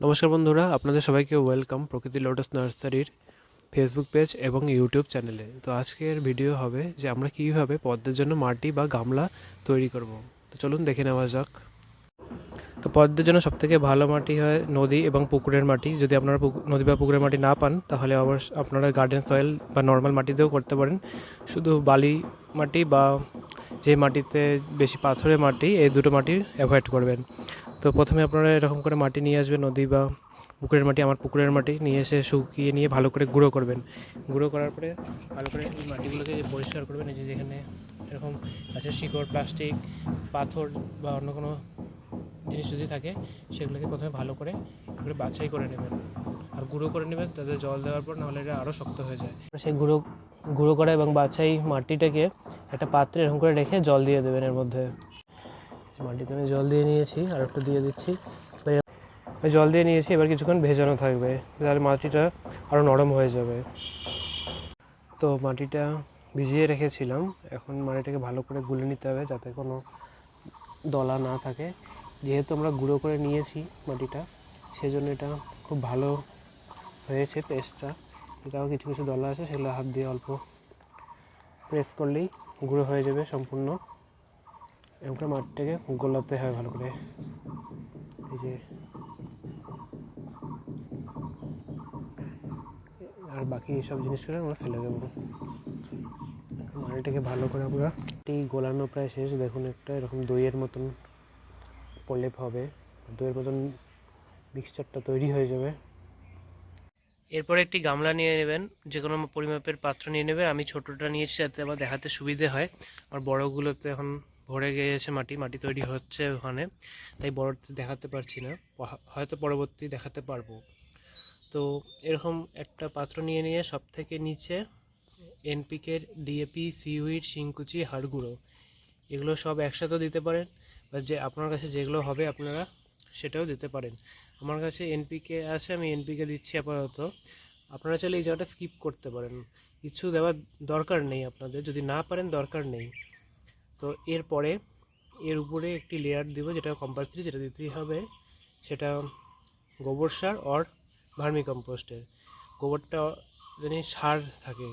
নমস্কার বন্ধুরা, আপনাদের সবাইকে ওয়েলকাম প্রকৃতি লোটাস নার্সারির ফেসবুক পেজ এবং ইউটিউব চ্যানেলে তো আজকের ভিডিও হবে যে আমরা কীভাবে পদ্মের জন্য মাটি বা গামলা তৈরি করব। তো চলুন দেখে নেওয়া যাক। তো পদ্মের জন্য সবথেকে ভালো মাটি হয় নদী এবং পুকুরের মাটি। যদি আপনারা নদী বা পুকুরের মাটি না পান, তাহলে অবশ্য আপনারা গার্ডেন সয়েল বা নর্মাল মাটিতেও করতে পারেন। শুধু বালি মাটি বা যে মাটিতে বেশি পাথরের মাটি, এই দুটো মাটি অ্যাভয়েড করবেন। তো প্রথমে আপনারা এরকম করে মাটি নিয়ে আসবেন, নদী বা পুকুরের মাটি, আমার পুকুরের মাটি নিয়ে এসে শুকিয়ে নিয়ে ভালো করে গুঁড়ো করবেন। গুঁড়ো করার পরে ভালো করে এই মাটিগুলোকে পরিষ্কার করবেন, এই যে যেখানে এরকম আছে শিকড়, প্লাস্টিক, পাথর বা অন্য কোনো জিনিস যদি থাকে, সেগুলোকে প্রথমে ভালো করে এগুলো বাছাই করে নেবেন। আর গুঁড়ো করে নেবেন, তাতে জল দেওয়ার পর নাহলে এটা আরও শক্ত হয়ে যায়। সেই গুঁড়ো গুঁড়ো করা এবং বাছাই মাটিটাকে একটা পাত্রে এরকম করে রেখে জল দিয়ে দেবেন এর মধ্যে। মাটিতে আমি জল দিয়ে নিয়েছি, আর একটু দিয়ে দিচ্ছি। জল দিয়ে নিয়েছি, এবার কিছুক্ষণ ভেজানো থাকবে, তাহলে মাটিটা আরও নরম হয়ে যাবে। তো মাটিটা ভিজিয়ে রেখেছিলাম, এখন মাটিটাকে ভালো করে গুলে নিতে হবে যাতে কোনো দলা না থাকে। যেহেতু আমরা গুঁড়ো করে নিয়েছি মাটিটা, সেজন্য এটা খুব ভালো হয়েছে পেস্টটা এটাও কিছু কিছু দলা আছে, সেগুলো হাত দিয়ে অল্প প্রেস করলেই গুঁড়ো হয়ে যাবে সম্পূর্ণ। এরকম করে মাটিটাকে গোলাতে হয় ভালো করে। এই যে আর বাকি সব জিনিসগুলো আমরা ফেলে দেবো। মাটিটাকে ভালো করে আমরা এই গোলানো প্রায় শেষ। দেখুন একটা এরকম দইয়ের মতন প্রলেপ হবে। দইয়ের মতন মিক্সচারটা তৈরি হয়ে যাবে। এরপরে একটি গামলা নিয়ে নেবেন যে কোনো পরিমাপের পাত্র নিয়ে নেবেন আমি ছোটোটা নিয়েছি, যাতে আবার দেখাতে সুবিধে হয়। আর বড়গুলোতে এখন ভরে গিয়েছে মাটি মাটি তৈরি হচ্ছে ওখানে। তাই বড়তে দেখাতে পারছি না। হয়তো পরবর্তী দেখাতে পারব। তো এরকম একটা পাত্র নিয়ে নিয়ে সব থেকে নিচে এনপিকের ডিএপি সিউইড শিংকুচি, হাড়গুঁড়ো, এগুলো সব একসাথেও দিতে পারেন। বা যে, আপনার কাছে যেগুলো হবে আপনারা সেটাও দিতে পারেন। আমার কাছে এনপিকে আছে, আমি এনপিকে দিচ্ছি আপাতত। আপনারা চাইলে এই জায়গাটা স্কিপ করতে পারেন। কিছু দেওয়ার দরকার নেই আপনাদের, যদি না পারেন দরকার নেই। তো এরপরে, এর উপরে একটি লেয়ার দিব, যেটা কম্পালসারি যেটা দিতেই হবে। সেটা গোবর সার অর ভার্মি কম্পোস্টের গোবরটা জানি সার থাকে,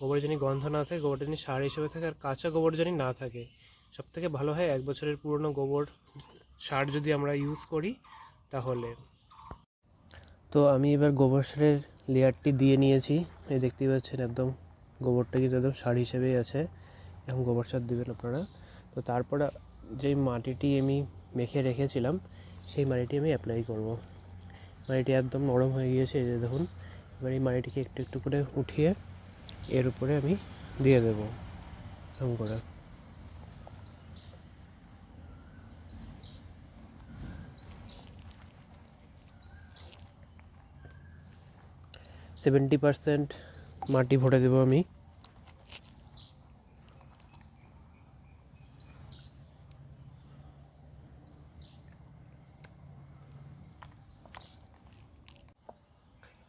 গোবর জানি গন্ধ না থাকে, গোবরটা জানি সার হিসেবে থাকে আর কাঁচা গোবর জানি না থাকে। সব থেকে ভালো হয় এক বছরের পুরনো গোবর সার যদি আমরা ইউজ করি, তাহলে। তো আমি এবার গোবর সারের লেয়ারটি দিয়ে নিয়েছি। এই দেখতেই পাচ্ছেন একদম গোবরটা কিন্তু একদম সার হিসেবেই আছে। এখন গোবর সার দেবেন আপনারা। তো তারপরে যেই মাটিটি আমি মেখে রেখেছিলাম, সেই মাটিটি আমি অ্যাপ্লাই করব। মাটিটি একদম নরম হয়ে গিয়েছে, এই যে দেখুন। এবার এই মাটিটিকে একটু একটু করে উঠিয়ে এর উপরে আমি দিয়ে দেবো। এরকম করে। সেভেন্টি পার্সেন্ট মাটি ভরে দেবো আমি।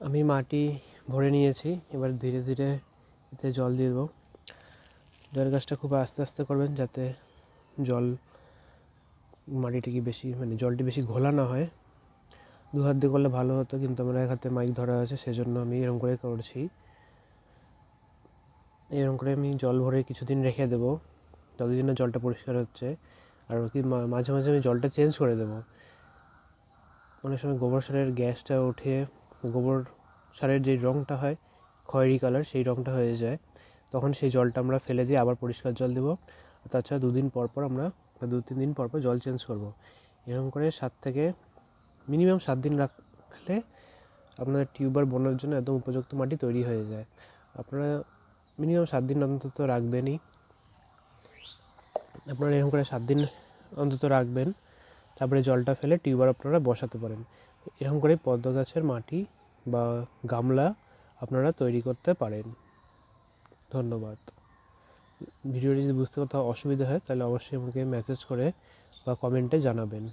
আমি মাটি ভরে নিয়েছি, এবার ধীরে ধীরে এতে জল দিয়ে দেবো। জলের কাজটা খুব আস্তে আস্তে করবেন যাতে জল মাটিটা কি বেশি মানে জলটি বেশি ঘোলা না হয়। দু হাত দিয়ে করলে ভালো হতো, কিন্তু আমার এক হাতে মাইক ধরা আছে সেজন্য আমি এরকম করে করছি। এরকম করে আমি জল ভরে কিছুদিন রেখে দেবো যতদিন না জলটা পরিষ্কার হচ্ছে। আর কি মাঝে মাঝে আমি জলটা চেঞ্জ করে দেবো। অনেক সময় গোবর সারের গ্যাসটা উঠে, গোবর সারের যে রঙটা হয়, খয়েরি কালার সেই রঙটা হয়ে যায়। তখন সেই জলটা আমরা ফেলে দিয়ে আবার পরিষ্কার জল দেবো। তাছাড়া দুদিন পর পর আমরা দু তিন দিন পর পর জল চেঞ্জ করব। এরকম করে সাত থেকে মিনিমাম সাত দিন রাখলে আপনার টিউবার বোনার জন্য একদম উপযুক্ত মাটি তৈরি হয়ে যায়। আপনারা মিনিমাম সাত দিন অন্তত রাখবেনই। আপনারা এরকম করে সাত দিন অন্তত রাখবেন, তারপরে জলটা ফেলে টিউবার আপনারা বসাতে পারেন। এরকম করে পদ্ম গাছের মাটি বা গামলা আপনারা তৈরি করতে পারেন। ধন্যবাদ। ভিডিওটি যদি বুঝতে কোথাও অসুবিধা হয়, তাহলে অবশ্যই আমাকে মেসেজ করে বা কমেন্টে জানাবেন।